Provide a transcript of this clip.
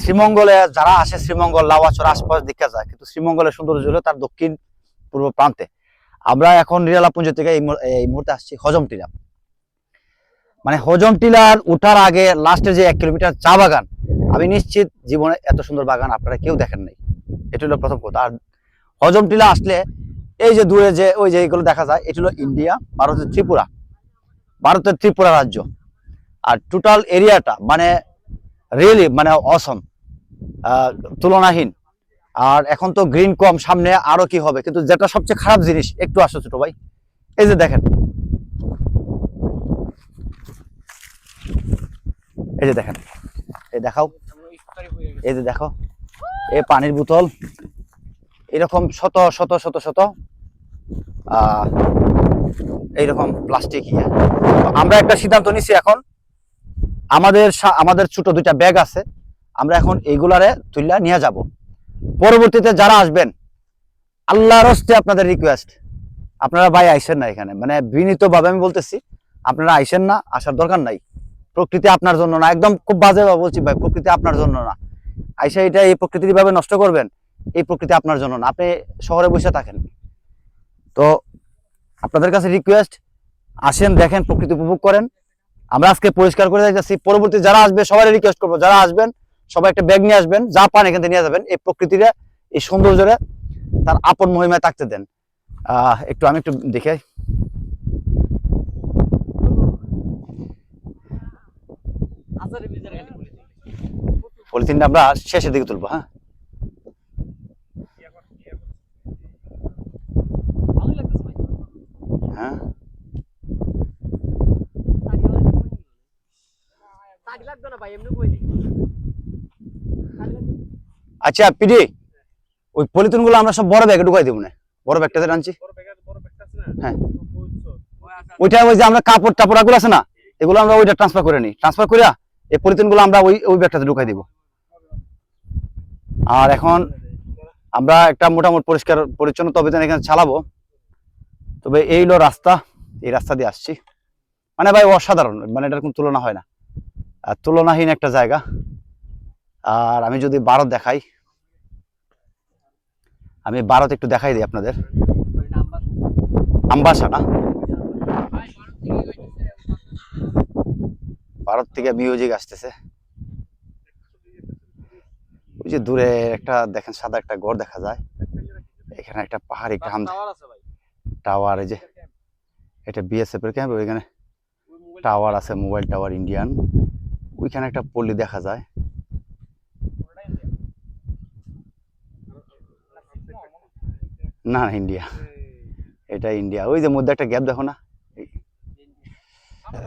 শ্রীমঙ্গলে যারা আসে, শ্রীমঙ্গল লাওয়াচর আশপাশ দেখা যায়, কিন্তু শ্রীমঙ্গলের সৌন্দর্য হলো তার দক্ষিণ পূর্ব প্রান্তে। আমরা এখন নিরালাপুঞ্জ থেকে এই মুহূর্তে আসছি হজম টিলা মানে হজম টিলার উঠার আগে লাস্টে যে এক কিলোমিটার চা বাগান, আমি নিশ্চিত জীবনে এত সুন্দর বাগান আপনারা কেউ দেখেন নাই। এটা হলো প্রথম কথা। আর হজম টিলা আসলে এই যে দূরে যে ওই যে এগুলো দেখা যায়, এটি হলো ইন্ডিয়া, ভারতের ত্রিপুরা। ভারতের ত্রিপুরা রাজ্য। আর টোটাল এরিয়াটা মানে রিয়েলি মানে অসম তুলনাহীন। আর এখন তো গ্রিন কম, সামনে আরও কি হবে? কিন্তু যেটা সবচেয়ে খারাপ জিনিস, একটু আসো ছোট ভাই। এই যে দেখেন। এই যে দেখেন। এই দেখাও। এই যে দেখো। এই পানির বোতল। এরকম শত শত শত শত। এইরকম প্লাস্টিক ইয়ে। আমরা একটা সিদ্ধান্ত নিছি এখন। আমাদের আমাদের ছোট দুইটা ব্যাগ আছে, আমরা এখন এইগুলারে তুইলা নিয়ে যাব। পরবর্তীতে যারা আসবেন, আল্লাহর হস্তে আপনাদের রিকোয়েস্ট আপনারা ভাই আইসেন না এখানে। মানে বিনীতভাবে আমি বলতেছি, আপনারা আইসেন না, আসার দরকার নাই। প্রকৃতি আপনার জন্য না, একদম খুব বাজে ভাবে বলছি ভাই, প্রকৃতি আপনার জন্য না। আইসা এটা এই প্রকৃতির ভাবে নষ্ট করবেন, এই প্রকৃতি আপনার জন্য না। আপনি শহরে বসে থাকেন। তো আপনাদের কাছে রিকোয়েস্ট আসেন, দেখেন, প্রকৃতি উপভোগ করেন। আমরা আজকে পরিষ্কার করে যাচ্ছি পরবর্তী যারা আসবে সবাই রিকোয়েস্ট করব, যারা আসবেন, সবাই একটা ব্যাগ নিয়ে আসবেন, যা পান এখান থেকে নিয়ে যাবেন। এই প্রকৃতিরে এই সৌন্দর্যরে তার আপন মহিমায় থাকতে দেন। একটু আমি একটু দেখে পলিথিনটা আমরা শেষের দিকে তুলবো হ্যাঁ? হ্যাঁ? আচ্ছা পিডি ওই পলিথিনগুলো আমরা সব বড় ব্যাগে ঢুকাই দেবো না। বড় ব্যাগটাতে আনছি। হ্যাঁ। ওইটা ওই যে আমরা কাপড় টাপড়গুলো আছে না এগুলো আমরা ওইটা ট্রান্সফার করে নিই। ট্রান্সফার করে এই পলিথিনগুলো আমরা ওই ওই ব্যাগটাতে ঢুকাই দিব। আর এখন আমরা একটা মোটামুটি পরিষ্কার পরিচ্ছন্নতা অভিযান এখানে চালাবো। তবে এই হলো রাস্তা এই রাস্তা দিয়ে আসছি। মানে ভাই অসাধারণ মানে এটার কোনো তুলনা হয় না। তুলনাহীন একটা জায়গা। আর আমি যদি ভারত দেখাই আমি ভারত একটু দেখাই দিই আপনাদের। আম্বাসা না? ভারত থেকে মিউজিক আসতেছে। ওই যে দূরে একটা দেখেন সাদা একটা ঘর দেখা যায়। এখানে একটা পাহাড়ি গ্রাম টাওয়ার এই যে এটা বিএসএফ এর ক্যাম্প ওইখানে টাওয়ার আছে মোবাইল টাওয়ার ইন্ডিয়ান ওইখানে একটা পল্লী দেখা যায়। না না, ইন্ডিয়া। এটা ইন্ডিয়া। ওই যে মধ্যে একটা গ্যাপ দেখো না?